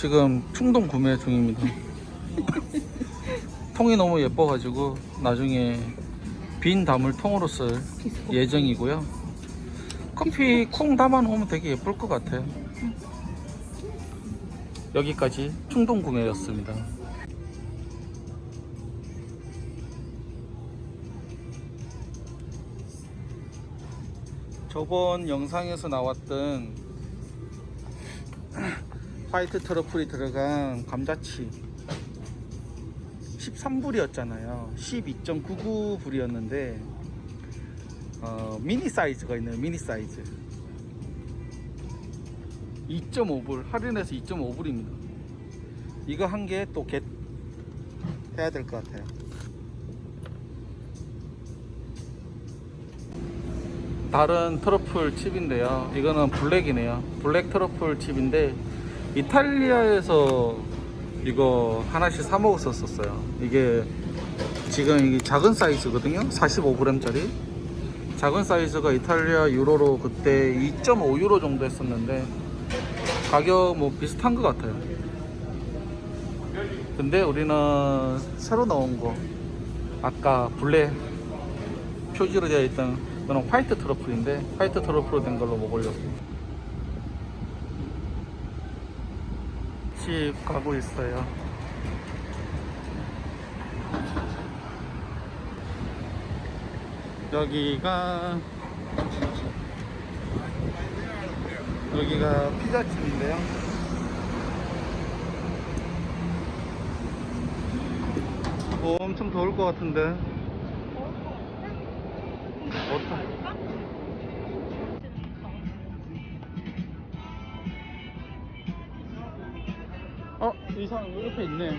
지금 충동 구매 중입니다. 통이 너무 예뻐가지고 나중에 빈 담을 통으로 쓸 예정이고요. 커피 콩 담아 놓으면 되게 예쁠 것 같아요. 여기까지 충동 구매였습니다. 저번 영상에서 나왔던 화이트 트러플이 들어간 감자칩 13불이었잖아요. 12.99불이었는데 어, 미니 사이즈가 있네요 미니 사이즈. 2.5불 할인해서 2.5불입니다. 이거 한 개 또 겟 해야 될 것 같아요. 다른 트러플 칩인데요. 이거는 블랙이네요. 블랙 트러플 칩인데 이탈리아에서 이거 하나씩 사 먹었었어요. 이게 지금 이게 작은 사이즈거든요. 45g짜리. 작은 사이즈가 이탈리아 유로로 그때 2.5유로 정도 했었는데 가격 뭐 비슷한 것 같아요. 근데 우리는 새로 나온 거 아까 블랙 표지로 되어 있던 이거는 화이트 트러플인데 화이트 트러플로 된 걸로 먹으려고 집 가고 있어요. 여기가 여기가 피자집인데요. 어, 엄청 더울 것 같은데. 어떠? 어? 이 사람 옆에 있네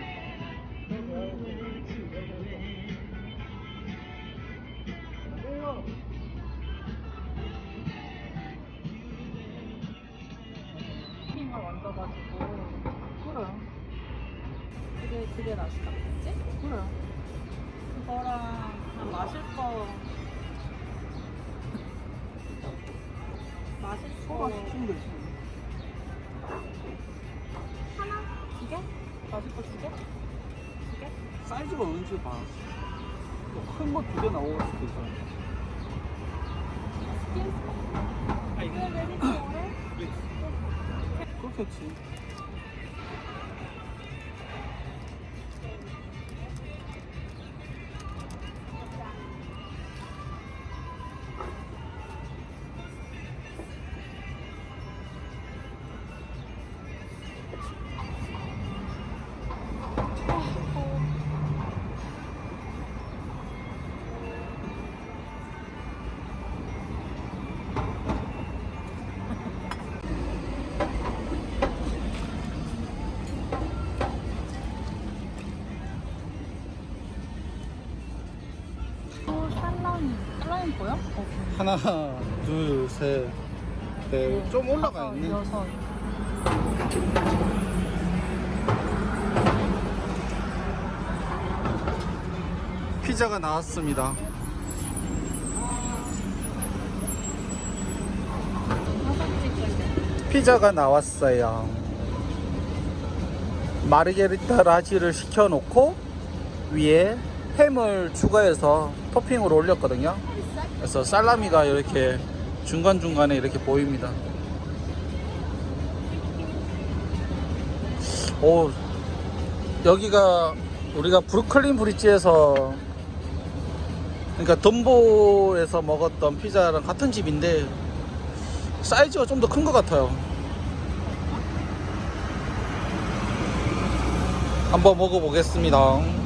핑을 얹어가지고 그래 그게 그게 맛있다 그치? 그래 그거랑 그냥 마실 거 마실 거 시키면 되지 하나? 개? 마실 거두 개? 두 개? 사이즈가 어딘지 봐. 큰거 두 개 나올 수도 있어. 스킨? 아, 이거 메디컬에? 그렇겠지. 살라미 보여? 어, 하나, 둘, 셋, 넷. 좀 올라가 다섯, 있네. 여섯 피자가 나왔습니다. 다섯 찍을 피자가 나왔어요. 마르게리타 라지를 시켜놓고 위에 햄을 추가해서 토핑으로 올렸거든요. 그래서 살라미가 이렇게 중간중간에 이렇게 보입니다. 오, 여기가 우리가 브루클린 브릿지에서 그러니까 덤보에서 먹었던 피자랑 같은 집인데 사이즈가 좀 더 큰 것 같아요. 한번 먹어보겠습니다.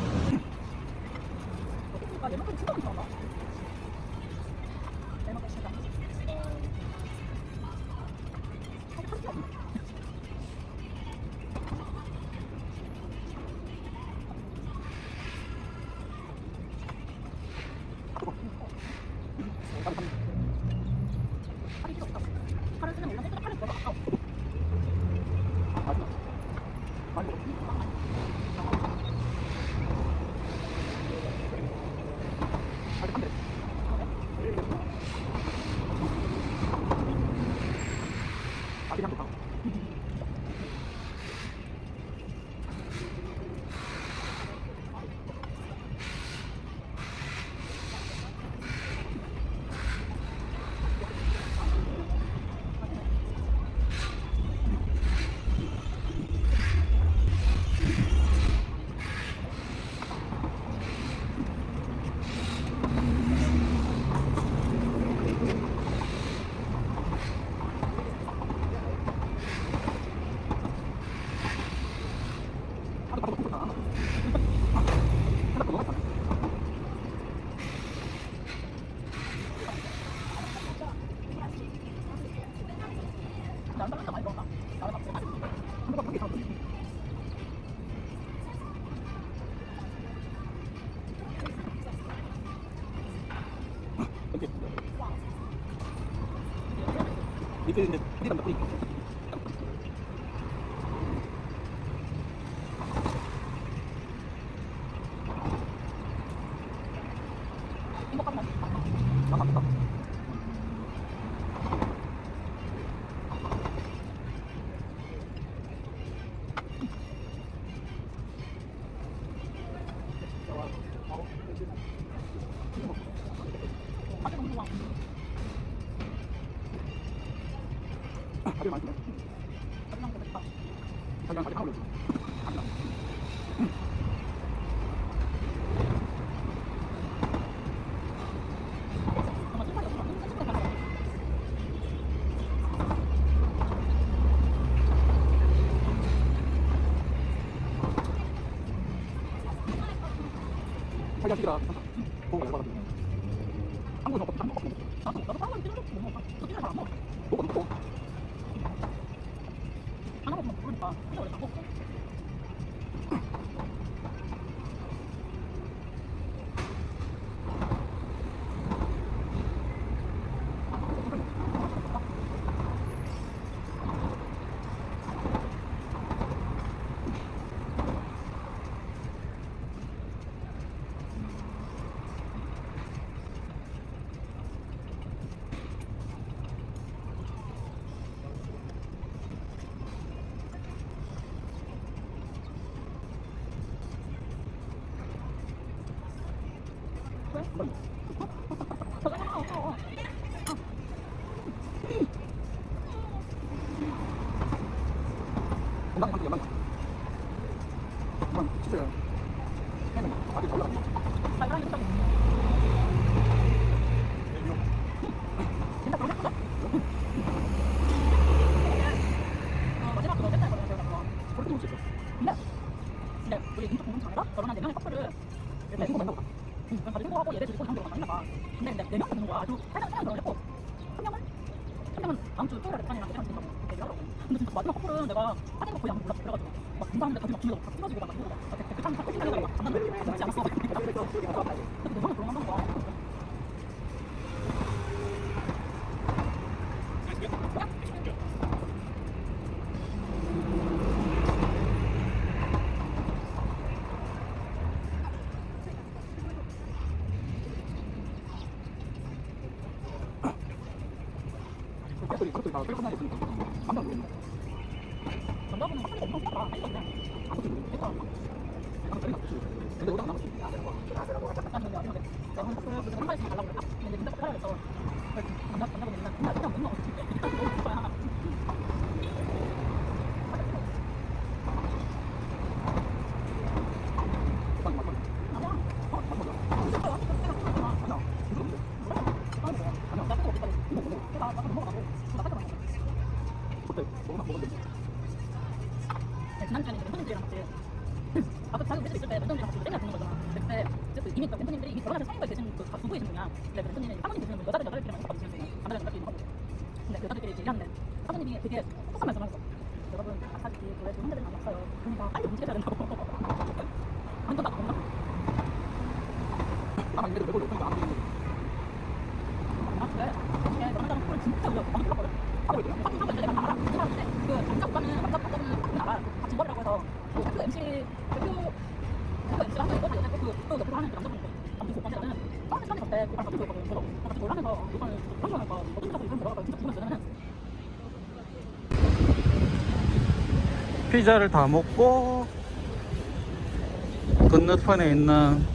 밑에 있는데 어디 자기가 시키라 보고 한국 คน 마지막 커플은 내가 사진 거 거의 안 몰랐어. 그래가지고 막 인사하는데 다들 막 뒤에서 막 끊어지고 막 이러고 막 댓글 참 참, 참, 막 장난을 듣지 않았어. 근데 네 명이 결혼한 거야. 그것들이 그것들이 다 끌고 나고 만나 모르겠네 전자분은 확실히 엄청 크더라. 아니 근데 아무튼 모르겠네 약간 떨리나 그치 근데 오다가 남았지 나는 근데 아니면 내가 한 커플 무슨 한 마리씩 달라고 그랬다. 근데 근데 커플 하라 그래서 전자 전자분은 맨날 맨날 그냥 못 넣어. 일단 너무 거야. 빨리 맞춰 아니야. 어 맞춰 아니야 부드럽네 그때 먹으나 먹었는데 지난주에는 이제 멘토님들이랑 같이 아까 자기 우리 있을 때 멘토님들이랑 같이 땡겨 보는 거잖아. 그때 어쨌든 멘토님들이 이미 결혼해서 성인과 계신 그 부부이신 분이야. 근데 그 멘토님이 사모님 되시는 분 여자들 여자들끼리만 있었거든 지금 남자들 여자들끼리 하고. 근데 그 여자들끼리 얘기하는데 사모님이 되게 속상 말씀하셨어. 여러분 아차기 교회 그 형제들 만났어요. 그러니까 빨리 움직여야 된다고. 완전 나도 뭔가 나만 이래도 외골 욕하니까 안 되겠는데 아 그래. 이게 너랑 나랑 커플 진짜 우리가 많이 들었거든. 하고 있더라 하고 있었는데 내가 알아. 그 사람인데 그 남자 오빠는 남자 오빠는 알아. 같이 머리라고 해서 그 학교 MC 대표 그거 MC를 하고 있고 여자 그 그거 옆으로 하는 그 남자분 있고 아무튼 그 오빠는 처음에 처음에 갔을 때 그랑 같이 보였거든. 그래서 같이 놀라면서 오빠는 그런 거니까 어떤 데서 이런 들어가서 진짜 기분 나쁘냐면 피자를 다 먹고 건너편에 있는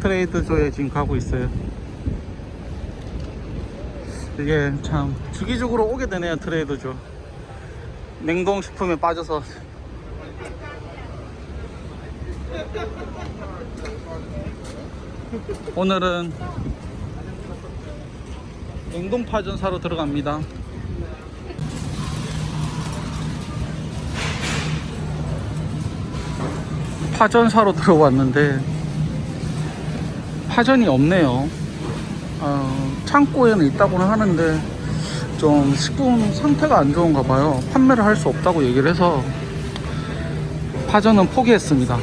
트레이드조에 지금 가고 있어요. 이게 참 주기적으로 오게 되네요 트레이드조. 냉동식품에 빠져서 오늘은 냉동파전 사러 들어갑니다. 파전 사러 들어왔는데 파전이 없네요. 어, 창고에는 있다고는 하는데 좀 식품 상태가 안 좋은가 봐요. 판매를 할 수 없다고 얘기를 해서 파전은 포기했습니다.